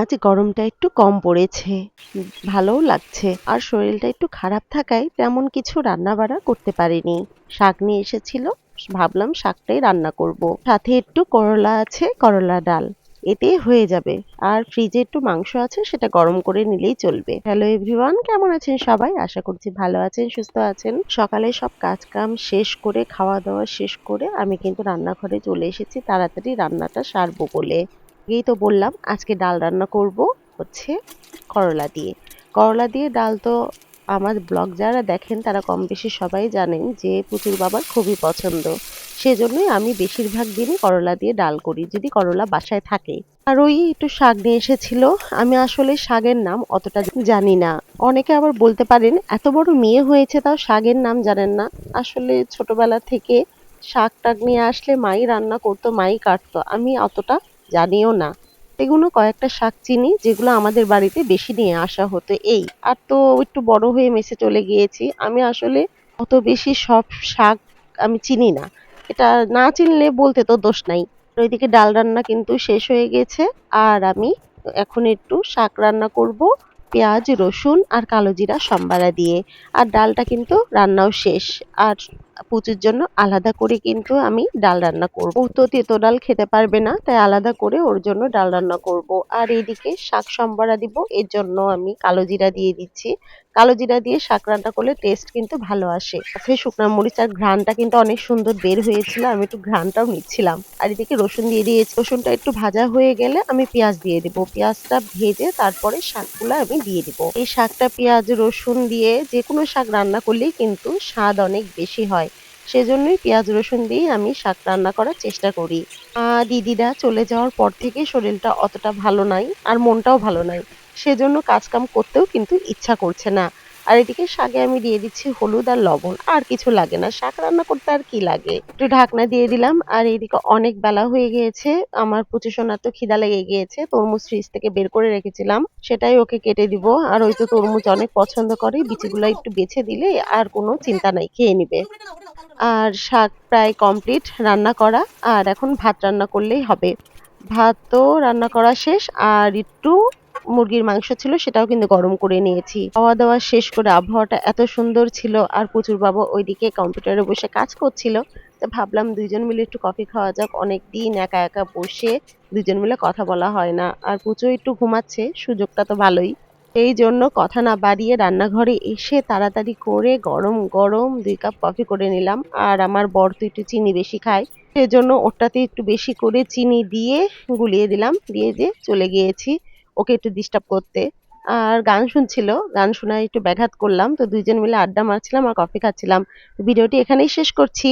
আজ গরমটা একটু কম পড়েছে, ভালোও লাগছে। আর শরীরটা একটু খারাপ থাকায় তেমন কিছু রান্না বাড়া করতে পারিনি। শাক নিয়ে এসেছিল, ভাবলাম শাকটাই রান্না করব। সাথে একটু করলা আছে, করলা ডাল। এতে হয়ে যাবে। আর ফ্রিজে একটু মাংস আছে, সেটা গরম করে নিলেই চলবে। হ্যালো এভরিওয়ান, কেমন আছেন সবাই? আশা করছি ভালো আছেন, সুস্থ আছেন। সকালে সব কাজ কাম শেষ করে, খাওয়া দাওয়া শেষ করে, আমি কিন্তু রান্নাঘরে চলে এসেছি, তাড়াতাড়ি রান্নাটা সারবো বলে। এই তো বললাম, আজকে ডাল রান্না করব হচ্ছে করলা দিয়ে। করলা দিয়ে ডাল তো আমার ব্লগ যারা দেখেন, তারা কম বেশি সবাই জানেন যে পুতুল বাবার খুবই পছন্দ। সেজন্যই আমি বেশিরভাগ দিনই করলা দিয়ে ডাল করি, যদি করলা বাসায় থাকে। আর ওই একটু শাক নিয়ে এসেছিল, আমি আসলে শাকের নাম অতটা জানি না। অনেকে আবার বলতে পারেন, এত বড় মেয়ে হয়েছে, তাও শাকের নাম জানেন না। আসলে ছোটবেলা থেকে শাক টাক নিয়ে আসলে মাই রান্না করতো, মাই কাটতো। আমি অতটা জানিও না। এগুলো কয়েকটা শাক চিনি যেগুলো আমাদের বাড়িতে বেশি নিয়ে আসা হতো এই। আর তো একটু বড় হয়ে মেসে চলে গিয়েছি। আমি আসলে অত বেশি সব শাক আমি চিনি না। এটা না চিনলে বলতে তো দোষ নাই। ওইদিকে ডাল রান্না কিন্তু শেষ হয়ে গেছে। আর আমি এখন একটু শাক রান্না করব পেঁয়াজ, রসুন আর কালো জিরা সম্বারা দিয়ে। আর ডালটা কিন্তু রান্নাও শেষ। আর পুচুর জন্য আলাদা করে কিন্তু আমি ডাল রান্না করব। তো তেতো ডাল খেতে পারবে না, তাই আলাদা করে ওর জন্য ডাল রান্না করব। আর এইদিকে শাক সম্বরা দিব, এর জন্য আমি কালো জিরা দিয়ে দিচ্ছি। কালো জিরা দিয়ে শাক রান্না করলে টেস্ট কিন্তু ভালো আসে। সেই শুকনো মরিচ আর ঘ্রানটা কিন্তু অনেক সুন্দর বের হয়েছিল, আমি একটু ঘ্রানটাও নিচ্ছিলাম। আর এদিকে রসুন দিয়ে দিয়েছি। রসুনটা একটু ভাজা হয়ে গেলে আমি পেঁয়াজ দিয়ে দেবো। পেঁয়াজটা ভেজে তারপরে শাকগুলো আমি দিয়ে দিব। এই শাকটা পেঁয়াজ, রসুন দিয়ে যে কোনো শাক রান্না করলেই কিন্তু স্বাদ অনেক বেশি হয়। সেজন্যই পেঁয়াজ, রসুন দিয়েই আমি শাক রান্না করার চেষ্টা করি। দিদিরা চলে যাওয়ার পর থেকে শরীরটা অতটা ভালো নাই আর মনটাও ভালো নাই। সেজন্য কাজকাম করতেও কিন্তু ইচ্ছা করছে না। আর এদিকে শাকে আমি দিয়ে দিচ্ছি হলুদ আর লবণ। আর কিছু লাগে না। শাক রান্না করতে আর কি লাগে? একটু ঢাকনা দিয়ে দিলাম। আর এদিকে অনেক বেলা হয়ে গিয়েছে। আমার প্রচুর সোনার তো খিদা লেগে গিয়েছে। তরমুজ ফ্রিজ থেকে বের করে রেখেছিলাম। সেটাই ওকে কেটে দিব। আর ওই তো তরমুজ অনেক পছন্দ করে। বিচিগুলো একটু বেছে দিলে আর কোনো চিন্তা নাই। খেয়ে নিবে। আর শাক প্রায় কমপ্লিট রান্না করা। আর এখন ভাত রান্না করলেই হবে। ভাত তো রান্না করা শেষ, আর একটু মুরগির মাংস ছিল, সেটাও কিন্তু গরম করে নিয়েছি। খাওয়া দাওয়া শেষ করে আবহাওয়াটা এত সুন্দর ছিল, আর প্রচুর বাবা ওইদিকে কম্পিউটারে বসে কাজ করছিল। তো ভাবলাম দুইজন মিলে একটু কফি খাওয়া যাক। অনেক দিন একা একা বসে দুজন মিলে কথা বলা হয় না। আর প্রচুর একটু ঘুমাচ্ছে, সুযোগটা তো ভালোই। এই জন্য কথা না বাড়িয়ে রান্নাঘরে এসে তাড়াতাড়ি করে গরম গরম দুই কাপ কফি করে নিলাম। আর আমার বর তো একটু চিনি বেশি খায়। সেজন্য ওটাতে একটু বেশি করে চিনি দিয়ে গুলিয়ে দিলাম। দিয়ে যে চলে গিয়েছি ওকে একটু ডিস্টার্ব করতে। আর গান শুনছিল, গান শোনায় একটু ব্যাঘাত করলাম। তো দুইজন মিলে আড্ডা মারছিলাম আর কফি খাচ্ছিলাম। ভিডিওটি এখানেই শেষ করছি।